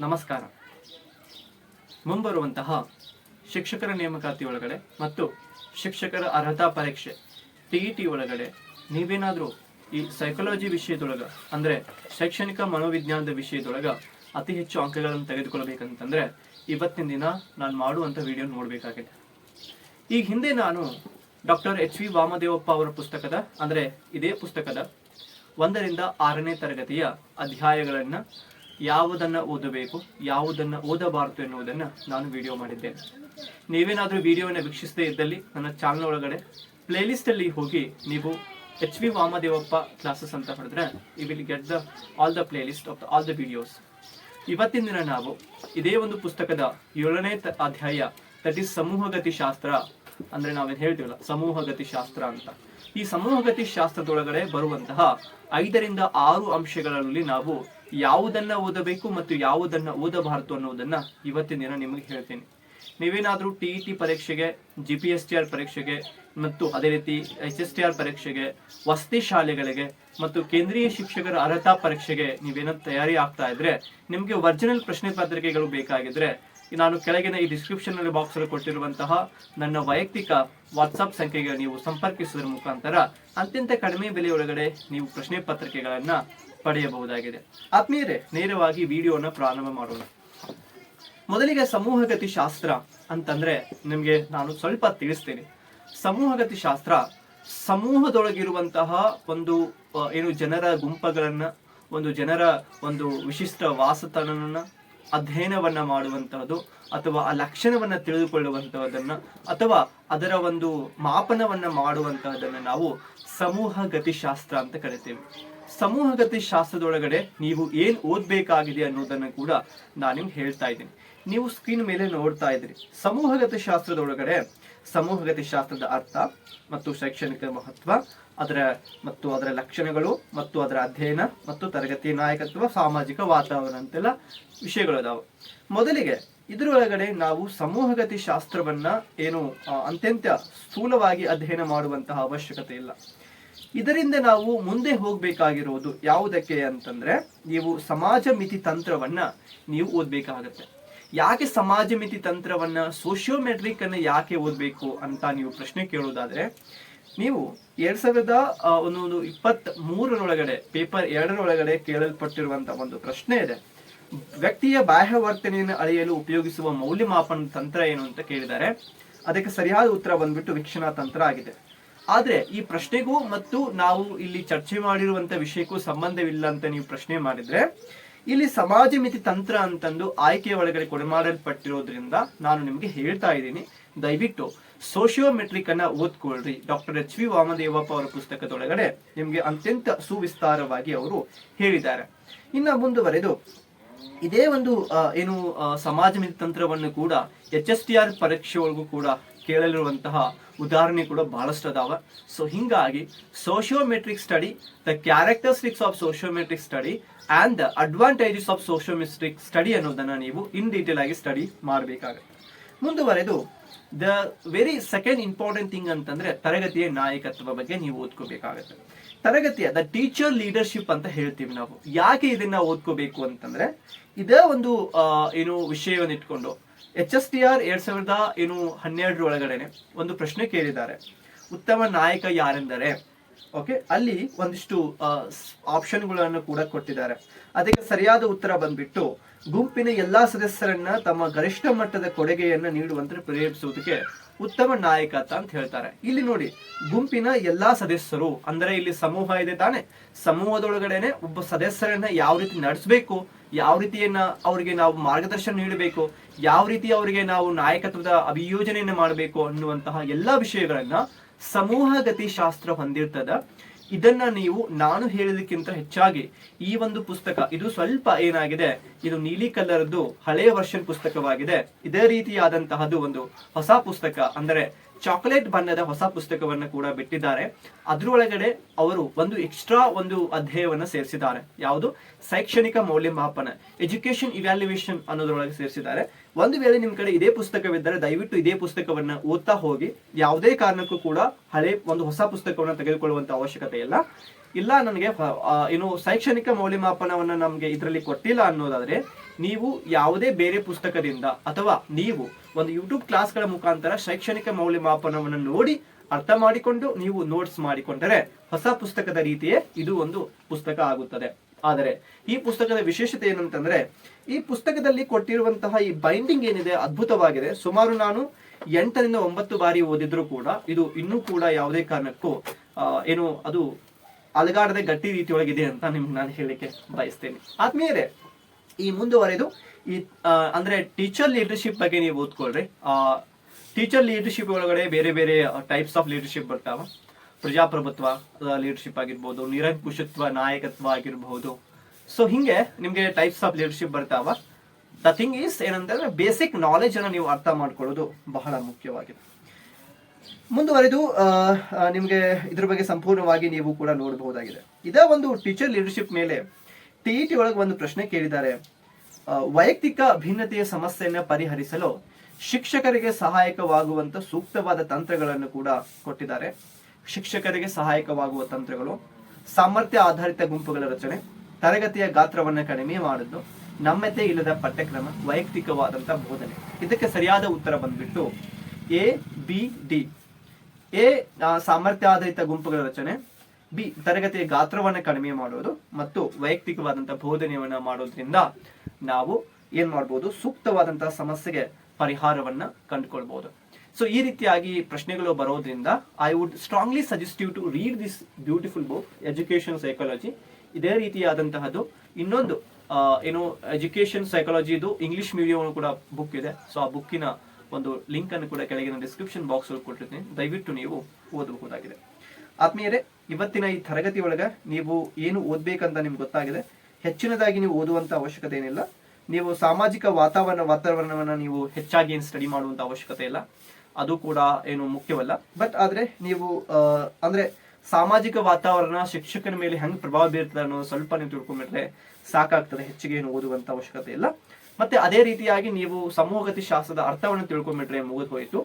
ನಮಸ್ಕಾರ. ಮುಂಬರುವಂತಹ ಶಿಕ್ಷಕರ ನೇಮಕಾತಿ ಒಳಗಡೆ ಮತ್ತು ಶಿಕ್ಷಕರ ಅರ್ಹತಾ ಪರೀಕ್ಷೆ ಟಿ ಇ ಟಿ ಒಳಗಡೆ ನೀವೇನಾದರೂ ಈ ಸೈಕಾಲಜಿ ವಿಷಯದೊಳಗ, ಅಂದ್ರೆ ಶೈಕ್ಷಣಿಕ ಮನೋವಿಜ್ಞಾನದ ವಿಷಯದೊಳಗ ಅತಿ ಹೆಚ್ಚು ಅಂಕಗಳನ್ನು ತೆಗೆದುಕೊಳ್ಬೇಕಂತಂದರೆ ಇವತ್ತಿನ ದಿನ ನಾನು ಮಾಡುವಂಥ ವಿಡಿಯೋ ನೋಡಬೇಕಾಗಿದೆ ಈ ಹಿಂದೆ ನಾನು ಡಾಕ್ಟರ್ ಎಚ್ ವಿ ವಾಮದೇವಪ್ಪ ಅವರ ಪುಸ್ತಕದ, ಅಂದ್ರೆ ಇದೇ ಪುಸ್ತಕದ ಒಂದರಿಂದ ಆರನೇ ತರಗತಿಯ ಅಧ್ಯಾಯಗಳನ್ನ ಯಾವುದನ್ನ ಓದಬೇಕು, ಯಾವುದನ್ನ ಓದಬಾರದು ಎನ್ನುವುದನ್ನು ನಾನು ವಿಡಿಯೋ ಮಾಡಿದ್ದೇನೆ. ನೀವೇನಾದರೂ ವಿಡಿಯೋವನ್ನು ವೀಕ್ಷಿಸದೇ ಇದ್ದಲ್ಲಿ ನನ್ನ ಚಾನಲ್ ಒಳಗಡೆ ಪ್ಲೇಲಿಸ್ಟ್ ಅಲ್ಲಿ ಹೋಗಿ ನೀವು ಎಚ್ ವಿ ವಾಮದೇವಪ್ಪ ಕ್ಲಾಸಸ್ ಅಂತ ಹೊಡೆದ್ರೆ you will get the all the playlist of all the videos ಇವತ್ತಿನ ದಿನ ನಾವು ಇದೇ ಒಂದು ಪುಸ್ತಕದ ಏಳನೇ ಅಧ್ಯಾಯ ದಟ್ ಈಸ್ ಸಮೂಹಗತಿ ಶಾಸ್ತ್ರ ಅಂದ್ರೆ ನಾವೇನು ಹೇಳ್ತೀವಲ್ಲ, ಸಮೂಹಗತಿ ಶಾಸ್ತ್ರ ಅಂತ. ಈ ಸಮೂಹಗತಿ ಶಾಸ್ತ್ರದೊಳಗಡೆ ಬರುವಂತಹ ಐದರಿಂದ ಆರು ಅಂಶಗಳಲ್ಲಿ ನಾವು ಯಾವುದನ್ನ ಓದಬೇಕು ಮತ್ತು ಯಾವುದನ್ನ ಓದಬಾರದು ಅನ್ನೋದನ್ನ ಇವತ್ತಿನ ದಿನ ನಿಮಗೆ ಹೇಳ್ತೀನಿ. ನೀವೇನಾದ್ರೂ ಟಿ ಇ ಟಿ ಪರೀಕ್ಷೆಗೆ G P S T R ಪರೀಕ್ಷೆಗೆ ಮತ್ತು ಅದೇ ರೀತಿ ಎಚ್ ಎಸ್ ಟಿ ಆರ್ ಪರೀಕ್ಷೆಗೆ, ವಸತಿ ಶಾಲೆಗಳಿಗೆ ಮತ್ತು ಕೇಂದ್ರೀಯ ಶಿಕ್ಷಕರ ಅರ್ಹತಾ ಪರೀಕ್ಷೆಗೆ ನೀವೇನೋ ತಯಾರಿ ಆಗ್ತಾ ಇದ್ರೆ, ನಿಮಗೆ ಒರಿಜಿನಲ್ ಪ್ರಶ್ನೆ ಪತ್ರಿಕೆಗಳು ಬೇಕಾಗಿದ್ರೆ, ನಾನು ಕೆಳಗಿನ ಈ ಡಿಸ್ಕ್ರಿಪ್ಷನ್ ಬಾಕ್ಸ್ ಅಲ್ಲಿ ಕೊಟ್ಟಿರುವಂತಹ ನನ್ನ ವೈಯಕ್ತಿಕ ವಾಟ್ಸಪ್ ಸಂಖ್ಯೆಗೆ ನೀವು ಸಂಪರ್ಕಿಸುವುದರ ಮುಖಾಂತರ, ಅತ್ಯಂತ ಕಡಿಮೆ ಬೆಲೆಯೊಳಗಡೆ ನೀವು ಪ್ರಶ್ನೆ ಪತ್ರಿಕೆಗಳನ್ನ ಪಡೆಯಬಹುದಾಗಿದೆ. ಆತ್ಮೀಯರೇ, ನೇರವಾಗಿ ವಿಡಿಯೋನ ಪ್ರಾರಂಭ ಮಾಡೋಣ. ಮೊದಲಿಗೆ ಸಮೂಹಗತಿ ಶಾಸ್ತ್ರ ಅಂತಂದ್ರೆ ನಿಮ್ಗೆ ನಾನು ಸ್ವಲ್ಪ ತಿಳಿಸ್ತೀನಿ. ಸಮೂಹಗತಿ ಶಾಸ್ತ್ರ ಸಮೂಹದೊಳಗಿರುವಂತಹ ಒಂದು ಏನು ಜನರ ಗುಂಪುಗಳನ್ನ, ಒಂದು ಜನರ ಒಂದು ವಿಶಿಷ್ಟ ವಾಸತನನ್ನ ಅಧ್ಯಯನವನ್ನ ಮಾಡುವಂತಹದ್ದು, ಅಥವಾ ಆ ಲಕ್ಷಣವನ್ನ ತಿಳಿದುಕೊಳ್ಳುವಂತಹದನ್ನ, ಅಥವಾ ಅದರ ಒಂದು ಮಾಪನವನ್ನ ಮಾಡುವಂತಹದನ್ನ ನಾವು ಸಮೂಹ ಗತಿಶಾಸ್ತ್ರ ಅಂತ ಕರಿತೇವೆ. ಸಮೂಹ ಶಾಸ್ತ್ರದೊಳಗಡೆ ನೀವು ಏನ್ ಓದ್ಬೇಕಾಗಿದೆ ಅನ್ನೋದನ್ನ ಕೂಡ ನಾನು ನಿಮ್ಗೆ ಹೇಳ್ತಾ ಇದ್ದೀನಿ. ನೀವು ಸ್ಕ್ರೀನ್ ಮೇಲೆ ನೋಡ್ತಾ ಇದ್ರಿ. ಸಮೂಹಗತಿ ಶಾಸ್ತ್ರದೊಳಗಡೆ ಸಮೂಹಗತಿ ಶಾಸ್ತ್ರದ ಅರ್ಥ ಮತ್ತು ಶೈಕ್ಷಣಿಕ ಮಹತ್ವ, ಅದರ ಮತ್ತು ಅದರ ಲಕ್ಷಣಗಳು ಮತ್ತು ಅದರ ಅಧ್ಯಯನ ಮತ್ತು ತರಗತಿ ನಾಯಕತ್ವ, ಸಾಮಾಜಿಕ ವಾತಾವರಣ ಅಂತೆಲ್ಲ ವಿಷಯಗಳು ಅದಾವೆ. ಮೊದಲಿಗೆ ಇದರೊಳಗಡೆ ನಾವು ಸಮೂಹಗತಿ ಶಾಸ್ತ್ರವನ್ನ ಏನು ಅತ್ಯಂತ ಸ್ಥೂಲವಾಗಿ ಅಧ್ಯಯನ ಮಾಡುವಂತಹ ಅವಶ್ಯಕತೆ ಇಲ್ಲ. ಇದರಿಂದ ನಾವು ಮುಂದೆ ಹೋಗ್ಬೇಕಾಗಿರೋದು ಯಾವುದಕ್ಕೆ ಅಂತಂದ್ರೆ ನೀವು ಸಮಾಜ ಮಿತಿ ತಂತ್ರವನ್ನ ನೀವು ಓದ್ಬೇಕಾಗತ್ತೆ. ಯಾಕೆ ಸಮಾಜ ಮಿತಿ ತಂತ್ರವನ್ನ ಸೋಶಿಯೋಮೆಟ್ರಿಕ್ ಅನ್ನ ಯಾಕೆ ಓದ್ಬೇಕು ಅಂತ ನೀವು ಪ್ರಶ್ನೆ ಕೇಳೋದಾದ್ರೆ, ನೀವು ಎರಡ್ ಸಾವಿರದ ಒಂದೊಂದು ಇಪ್ಪತ್ತ್ ಮೂರರೊಳಗಡೆ ಪೇಪರ್ ಎರಡರೊಳಗಡೆ ಕೇಳಲ್ಪಟ್ಟಿರುವಂತ ಒಂದು ಪ್ರಶ್ನೆ ಇದೆ. ವ್ಯಕ್ತಿಯ ಬಾಹ್ಯ ವರ್ತನೆಯನ್ನು ಅಳೆಯಲು ಉಪಯೋಗಿಸುವ ಮೌಲ್ಯಮಾಪನ ತಂತ್ರ ಏನು ಅಂತ ಕೇಳಿದ್ದಾರೆ ಅದಕ್ಕೆ ಸರಿಯಾದ ಉತ್ತರ ಬಂದ್ಬಿಟ್ಟು ವೀಕ್ಷಣಾ ತಂತ್ರ ಆಗಿದೆ. ಆದ್ರೆ ಈ ಪ್ರಶ್ನೆಗೂ ಮತ್ತು ನಾವು ಇಲ್ಲಿ ಚರ್ಚೆ ಮಾಡಿರುವಂತ ವಿಷಯಕ್ಕೂ ಸಂಬಂಧವಿಲ್ಲ ಅಂತ ನೀವು ಪ್ರಶ್ನೆ ಮಾಡಿದ್ರೆ, ಇಲ್ಲಿ ಸಮಾಜ ಮಿತಿ ತಂತ್ರ ಅಂತಂದು ಆಯ್ಕೆಯ ಒಳಗಡೆ ಕೊಡಮಾಡಲ್ಪಟ್ಟಿರೋದ್ರಿಂದ ನಾನು ನಿಮಗೆ ಹೇಳ್ತಾ ಇದ್ದೀನಿ. ದಯವಿಟ್ಟು ಸೋಶಿಯೋಮೆಟ್ರಿಕ್ ಅನ್ನ ಓದ್ಕೊಳ್ರಿ. ಡಾಕ್ಟರ್ ಎಚ್ ವಿ ವಾಮದೇವಪ್ಪ ಅವರ ಪುಸ್ತಕದೊಳಗಡೆ ನಿಮಗೆ ಅತ್ಯಂತ ಸುವಿಸ್ತಾರವಾಗಿ ಅವರು ಹೇಳಿದ್ದಾರೆ. ಇನ್ನ ಮುಂದುವರೆದು, ಇದೇ ಒಂದು ಏನು ಸಮಾಜ ಮಿತಿ ತಂತ್ರವನ್ನು ಕೂಡ, ಎಚ್ ಎಸ್ ಟಿ ಆರ್ ಪರೀಕ್ಷೆ ಒಳಗೂ ಕೂಡ ಕೇಳಲಿರುವಂತಹ ಉದಾಹರಣೆ ಕೂಡ ಬಹಳಷ್ಟು ಅದಾವ. ಸೊ ಹಿಂಗಾಗಿ sociometric study the characteristics of sociometric study and the advantages of sociometric study ಅನ್ನೋದನ್ನ ನೀವು ಇನ್ ಡೀಟೇಲ್ ಆಗಿ ಸ್ಟಡಿ ಮಾಡಬೇಕಾಗುತ್ತೆ. ಮುಂದುವರೆದು the very second important thing ಅಂತಂದ್ರೆ ತರಗತಿಯ ನಾಯಕತ್ವ ಬಗ್ಗೆ ನೀವು ಓದ್ಕೋಬೇಕಾಗತ್ತೆ. ತರಗತಿಯ ದ ಟೀಚರ್ ಲೀಡರ್ಶಿಪ್ ಅಂತ ಹೇಳ್ತೀವಿ ನಾವು. ಯಾಕೆ ಇದನ್ನ ಓದ್ಕೋಬೇಕು ಅಂತಂದ್ರೆ, ಇದೇ ಒಂದು ಏನು ವಿಷಯವನ್ನು ಇಟ್ಕೊಂಡು ಎಚ್ ಎಸ್ ಟಿ ಆರ್ ಎರಡ್ ಸಾವಿರದ ಏನು ಹನ್ನೆರಡರ ಒಳಗಡೆನೆ ಒಂದು ಪ್ರಶ್ನೆ ಕೇಳಿದ್ದಾರೆ. ಉತ್ತಮ ನಾಯಕ ಯಾರೆಂದರೆ ಓಕೆ ಅಲ್ಲಿ ಒಂದಿಷ್ಟು ಆಪ್ಷನ್ಗಳನ್ನು ಕೂಡ ಕೊಟ್ಟಿದ್ದಾರೆ. ಅದಕ್ಕೆ ಸರಿಯಾದ ಉತ್ತರ ಬಂದ್ಬಿಟ್ಟು, ಗುಂಪಿನ ಎಲ್ಲಾ ಸದಸ್ಯರನ್ನ ತಮ್ಮ ಗರಿಷ್ಠ ಮಟ್ಟದ ಕೊಡುಗೆಯನ್ನ ನೀಡುವಂತೆ ಪ್ರೇರೇಪಿಸುವುದಕ್ಕೆ ಉತ್ತಮ ನಾಯಕ ಅಂತ ಹೇಳ್ತಾರೆ. ಇಲ್ಲಿ ನೋಡಿ, ಗುಂಪಿನ ಎಲ್ಲಾ ಸದಸ್ಯರು, ಅಂದ್ರೆ ಇಲ್ಲಿ ಸಮೂಹ ಇದೆ ತಾನೆ. ಸಮೂಹದೊಳಗಡೆನೆ ಒಬ್ಬ ಸದಸ್ಯರನ್ನ ಯಾವ ರೀತಿ ನಡೆಸಬೇಕು ಯಾವ ರೀತಿಯನ್ನ ಅವರಿಗೆ ನಾವು ಮಾರ್ಗದರ್ಶನ ನೀಡಬೇಕು, ಯಾವ ರೀತಿ ಅವರಿಗೆ ನಾವು ನಾಯಕತ್ವದ ಅಭಿಯೋಜನೆಯನ್ನು ಮಾಡಬೇಕು ಅನ್ನುವಂತಹ ಎಲ್ಲಾ ವಿಷಯಗಳನ್ನ ಸಮೂಹ ಗತಿ ಶಾಸ್ತ್ರ ಹೊಂದಿರ್ತದ. ಇದನ್ನ ನೀವು, ನಾನು ಹೇಳಿದಕ್ಕಿಂತ ಹೆಚ್ಚಾಗಿ ಈ ಒಂದು ಪುಸ್ತಕ, ಇದು ಸ್ವಲ್ಪ ಏನಾಗಿದೆ, ಇದು ನೀಲಿ ಕಲರ್ದು ಹಳೆಯ ವರ್ಷನ್ ಪುಸ್ತಕವಾಗಿದೆ. ಇದೇ ರೀತಿಯಾದಂತಹದ್ದು ಒಂದು ಹೊಸ ಪುಸ್ತಕ, ಅಂದರೆ ಚಾಕೊಲೇಟ್ ಬಣ್ಣದ ಹೊಸ ಪುಸ್ತಕವನ್ನು ಕೂಡ ಬಿಟ್ಟಿದ್ದಾರೆ. ಅದರೊಳಗಡೆ ಅವರು ಒಂದು ಎಕ್ಸ್ಟ್ರಾ ಒಂದು ಅಧ್ಯಾಯವನ್ನ ಸೇರಿಸಿದ್ದಾರೆ. ಯಾವುದು? ಶೈಕ್ಷಣಿಕ ಮೌಲ್ಯಮಾಪನ ಎಜುಕೇಶನ್ ಇವ್ಯಾಲ್ಯೂಯೇಷನ್ ಅನ್ನೋದ್ರೊಳಗೆ ಸೇರಿಸಿದ್ದಾರೆ. ಒಂದು ವೇಳೆ ನಿಮ್ ಕಡೆ ಇದೇ ಪುಸ್ತಕವಿದ್ದರೆ ದಯವಿಟ್ಟು ಇದೇ ಪುಸ್ತಕವನ್ನ ಓದ್ತಾ ಹೋಗಿ. ಯಾವುದೇ ಕಾರಣಕ್ಕೂ ಕೂಡ ಹಳೆ ಒಂದು ಹೊಸ ಪುಸ್ತಕವನ್ನು ತೆಗೆದುಕೊಳ್ಳುವಂತ ಅವಶ್ಯಕತೆ ಇಲ್ಲ. ಇಲ್ಲ ನನಗೆ ಏನು ಶೈಕ್ಷಣಿಕ ಮೌಲ್ಯಮಾಪನವನ್ನು ನಮಗೆ ಇದರಲ್ಲಿ ಕೊಟ್ಟಿಲ್ಲ ಅನ್ನೋದಾದರೆ ನೀವು ಯಾವುದೇ ಬೇರೆ ಪುಸ್ತಕದಿಂದ ಅಥವಾ ನೀವು ಒಂದು ಯೂಟ್ಯೂಬ್ ಕ್ಲಾಸ್ಗಳ ಮುಖಾಂತರ ಶೈಕ್ಷಣಿಕ ಮೌಲ್ಯಮಾಪನವನ್ನು ನೋಡಿ ಅರ್ಥ ಮಾಡಿಕೊಂಡು ನೀವು ನೋಟ್ಸ್ ಮಾಡಿಕೊಂಡರೆ ಹೊಸ ಪುಸ್ತಕದ ರೀತಿಯೇ ಇದು ಒಂದು ಪುಸ್ತಕ ಆಗುತ್ತದೆ. ಆದರೆ ಈ ಪುಸ್ತಕದ ವಿಶೇಷತೆ ಏನಂತಂದ್ರೆ ಈ ಪುಸ್ತಕದಲ್ಲಿ ಕೊಟ್ಟಿರುವಂತಹ ಈ ಬೈಂಡಿಂಗ್ ಏನಿದೆ ಅದ್ಭುತವಾಗಿದೆ. ಸುಮಾರು ನಾನು ಎಂಟರಿಂದ ಒಂಬತ್ತು ಬಾರಿ ಓದಿದ್ರು ಕೂಡ ಇದು ಇನ್ನೂ ಕೂಡ ಯಾವುದೇ ಕಾರಣಕ್ಕೂ ಏನು ಅದು ಅಲಗಾಡದೆ ಗಟ್ಟಿ ರೀತಿಯೊಳಗಿದೆ ಅಂತ ನಿಮ್ಗೆ ನಾನು ಹೇಳಲಿಕ್ಕೆ ಬಯಸ್ತೇನೆ. ಆದ್ಮೇಲೆ ಈ ಮುಂದುವರೆದು ಈ ಅಂದ್ರೆ ಟೀಚರ್ ಲೀಡರ್ಶಿಪ್ ಬಗ್ಗೆ ನೀವು ಓದ್ಕೊಳ್ರಿ. ಟೀಚರ್ ಲೀಡರ್ಶಿಪ್ ಒಳಗಡೆ ಬೇರೆ ಬೇರೆ ಟೈಪ್ಸ್ ಆಫ್ ಲೀಡರ್ಶಿಪ್ ಬರ್ತಾವ. ಪ್ರಜಾಪ್ರಭುತ್ವ ಲೀಡರ್ಶಿಪ್ ಆಗಿರ್ಬೋದು, ನಿರಂಕುಶತ್ವ, ನಾಯಕತ್ವ ಆಗಿರ್ಬಹುದು ಸೊ ಹಿಂಗೆ ನಿಮ್ಗೆ ಟೈಪ್ಸ್ ಆಫ್ ಲೀಡರ್ಶಿಪ್ ಬರ್ತಾವ. ದ ಥಿಂಗ್ ಈಸ್ ಏನಂತಂದ್ರೆ ಬೇಸಿಕ್ ನಾಲೆಜ್ ಅನ್ನ ನೀವು ಅರ್ಥ ಮಾಡ್ಕೊಳ್ಳೋದು ಬಹಳ ಮುಖ್ಯವಾಗಿದೆ. ಮುಂದುವರೆದು ನಿಮಗೆ ಇದ್ರ ಬಗ್ಗೆ ಸಂಪೂರ್ಣವಾಗಿ ನೀವು ಕೂಡ ನೋಡಬಹುದಾಗಿದೆ. ಇದೇ ಒಂದು ಟೀಚರ್ ಲೀಡರ್ಶಿಪ್ ಮೇಲೆ ಟಿ ಟಿ ಒಳಗೆ ಒಂದು ಪ್ರಶ್ನೆ ಕೇಳಿದ್ದಾರೆ. ವೈಯಕ್ತಿಕ ಭಿನ್ನತೆಯ ಸಮಸ್ಯೆಯನ್ನು ಪರಿಹರಿಸಲು ಶಿಕ್ಷಕರಿಗೆ ಸಹಾಯಕವಾಗುವಂತ ಸೂಕ್ತವಾದ ತಂತ್ರಗಳನ್ನು ಕೂಡ ಕೊಟ್ಟಿದ್ದಾರೆ. ಶಿಕ್ಷಕರಿಗೆ ಸಹಾಯಕವಾಗುವ ತಂತ್ರಗಳು, ಸಾಮರ್ಥ್ಯ ಆಧಾರಿತ ಗುಂಪುಗಳ ರಚನೆ, ತರಗತಿಯ ಗಾತ್ರವನ್ನು ಕಡಿಮೆ ಮಾಡುವುದು, ನಮ್ಯತೆ ಇಲ್ಲದ ಪಠ್ಯಕ್ರಮ ವೈಯಕ್ತಿಕವಾದಂಥ ಬೋಧನೆ. ಇದಕ್ಕೆ ಸರಿಯಾದ ಉತ್ತರ ಬಂದ್ಬಿಟ್ಟು ಎ ಬಿ ಡಿ ಎ ಸಾಮರ್ಥ್ಯ ಆಧಾರಿತ ಗುಂಪುಗಳ ರಚನೆ, ಬಿ, ತರಗತಿಯ ಗಾತ್ರವನ್ನು ಕಡಿಮೆ ಮಾಡೋದು ಮತ್ತು ವೈಯಕ್ತಿಕವಾದಂತಹ ಬೋಧನೆಯನ್ನ ಮಾಡೋದ್ರಿಂದ ನಾವು ಏನ್ ಮಾಡ್ಬೋದು, ಸೂಕ್ತವಾದಂತಹ ಸಮಸ್ಯೆಗೆ ಪರಿಹಾರವನ್ನ ಕಂಡುಕೊಳ್ಬಹುದು ಸೊ ಈ ರೀತಿಯಾಗಿ ಪ್ರಶ್ನೆಗಳು ಬರೋದ್ರಿಂದ I would strongly suggest you to read this beautiful book education psychology ಇದೇ ರೀತಿಯಾದಂತಹದ್ದು, ಇನ್ನೊಂದು ಏನು ಎಜುಕೇಶನ್ ಸೈಕಾಲಜಿದು ಇಂಗ್ಲಿಷ್ ಮೀಡಿಯಂ ಕೂಡ ಬುಕ್ ಇದೆ. ಸೊ ಆ ಬುಕ್ಕಿನ ಒಂದು ಲಿಂಕ್ ಅನ್ನು ಕೂಡ ಕೆಳಗಿನ ಡಿಸ್ಕ್ರಿಪ್ಷನ್ ಬಾಕ್ಸ್ ಅಲ್ಲಿ ಕೊಟ್ಟಿರ್ತೀನಿ. ದಯವಿಟ್ಟು ನೀವು ಓದಬಹುದಾಗಿದೆ. ಆತ್ಮೀಯರೇ, ಇವತ್ತಿನ ಈ ತರಗತಿ ಒಳಗೆ ನೀವು ಏನು ಓದಬೇಕಂತ ನಿಮ್ಗೆ ಗೊತ್ತಾಗಿದೆ. ಹೆಚ್ಚಿನದಾಗಿ ನೀವು ಓದುವಂತ ಅವಶ್ಯಕತೆ ಏನಿಲ್ಲ. ನೀವು ಸಾಮಾಜಿಕ ವಾತಾವರಣ, ವಾತಾವರಣವನ್ನು ನೀವು ಹೆಚ್ಚಾಗಿ ಏನು ಸ್ಟಡಿ ಮಾಡುವಂತ ಅವಶ್ಯಕತೆ ಇಲ್ಲ. ಅದು ಕೂಡ ಏನು ಮುಖ್ಯವಲ್ಲ. ಬಟ್ ಆದ್ರೆ ನೀವು ಅಂದರೆ ಸಾಮಾಜಿಕ ವಾತಾವರಣ ಶಿಕ್ಷಕನ ಮೇಲೆ ಹೆಂಗೆ ಪ್ರಭಾವ ಬೀರ್ತದೆ ಅನ್ನೋ ಸ್ವಲ್ಪ ನೀವು ತಿಳ್ಕೊಂಡ್ಬಿಟ್ರೆ ಸಾಕಾಗ್ತದೆ. ಹೆಚ್ಚಿಗೆ ಏನು ಓದುವಂತ ಅವಶ್ಯಕತೆ ಇಲ್ಲ. ಮತ್ತೆ ಅದೇ ರೀತಿಯಾಗಿ ನೀವು ಸಮೂಹಗತಿ ಶಾಸ್ತ್ರದ ಅರ್ಥವನ್ನು ತಿಳ್ಕೊಂಡ್ಬಿಟ್ರೆ ಮುಗಿದು ಹೋಯಿತು.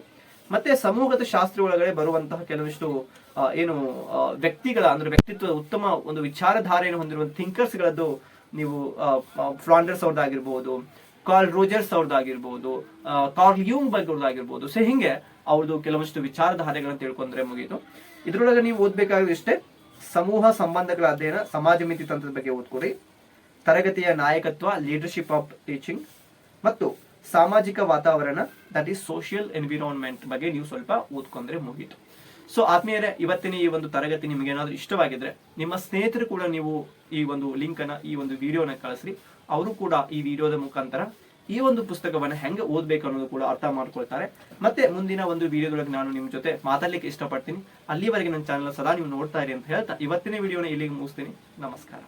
ಮತ್ತೆ ಸಮೂಹಗತ ಶಾಸ್ತ್ರ ಒಳಗಡೆ ಬರುವಂತಹ ಕೆಲವಷ್ಟು ಏನು ವ್ಯಕ್ತಿಗಳ ಅಂದ್ರೆ ವ್ಯಕ್ತಿತ್ವದ ಉತ್ತಮ ಒಂದು ವಿಚಾರಧಾರೆಯನ್ನು ಹೊಂದಿರುವ ಥಿಂಕರ್ಸ್ ಗಳದ್ದು ನೀವು ಫ್ಲಾಂಡರ್ಸ್ ಅವ್ರದ್ದಾಗಿರ್ಬೋದು ಕಾರ್ಲ್ ರೋಜರ್ಸ್ ಅವ್ರದ್ದಾಗಿರ್ಬೋದು ಆ, ಕಾರ್ಲ್ ಯೂಂಗ್ ಬಗ್ಗೆ ಅವ್ರದ್ದಾಗಿರ್ಬೋದು. ಸೊ ಹಿಂಗೆ ಅವ್ರದ್ದು ಕೆಲವಷ್ಟು ವಿಚಾರಧಾರೆಗಳನ್ನು ತಿಳ್ಕೊಂಡ್ರೆ ಮುಗಿಯಿತು. ಇದರೊಳಗೆ ನೀವು ಓದ್ಬೇಕಾದ್ರೆ ಇಷ್ಟೇ ಸಮೂಹ ಸಂಬಂಧಗಳ ಅಧ್ಯಯನ ಸಮಾಜ ಮಿತಿ ತಂತ್ರದ ಬಗ್ಗೆ ಓದ್ಕೊಡಿ ತರಗತಿಯ ನಾಯಕತ್ವ ಲೀಡರ್ಶಿಪ್ ಆಫ್ ಟೀಚಿಂಗ್ ಮತ್ತು ಸಾಮಾಜಿಕ ವಾತಾವರಣ ದಟ್ ಈಸ್ ಸೋಷಿಯಲ್ ಎನ್ವಿರಾನ್ಮೆಂಟ್ ಬಗ್ಗೆ ನೀವು ಸ್ವಲ್ಪ ಓದ್ಕೊಂಡ್ರೆ ಮುಗೀತು. ಸೊ ಆತ್ಮೀಯರೇ, ಇವತ್ತಿನ ಈ ಒಂದು ತರಗತಿ ನಿಮಗೆ ಏನಾದರೂ ಇಷ್ಟವಾಗಿದ್ರೆ ನಿಮ್ಮ ಸ್ನೇಹಿತರು ಕೂಡ ನೀವು ಈ ಒಂದು ಲಿಂಕ್ ಅನ್ನ, ಈ ಒಂದು ವಿಡಿಯೋನ ಕಳಿಸ್ರಿ. ಅವರು ಕೂಡ ಈ ವಿಡಿಯೋದ ಮುಖಾಂತರ ಈ ಒಂದು ಪುಸ್ತಕವನ್ನ ಹೆಂಗೆ ಓದ್ಬೇಕು ಅನ್ನೋದು ಕೂಡ ಅರ್ಥ ಮಾಡ್ಕೊಳ್ತಾರೆ. ಮತ್ತೆ ಮುಂದಿನ ಒಂದು ವಿಡಿಯೋದೊಳಗೆ ನಾನು ನಿಮ್ಮ ಜೊತೆ ಮಾತಾಡ್ಲಿಕ್ಕೆ ಇಷ್ಟಪಡ್ತೀನಿ. ಅಲ್ಲಿವರೆಗೆ ನನ್ನ ಚಾನಲ್ ಸದಾ ನೀವು ನೋಡ್ತಾ ಇರಿ ಅಂತ ಹೇಳ್ತಾ ಇವತ್ತಿನ ವಿಡಿಯೋನ ಇಲ್ಲಿಗೆ ಮುಗಿಸ್ತೀನಿ. ನಮಸ್ಕಾರ.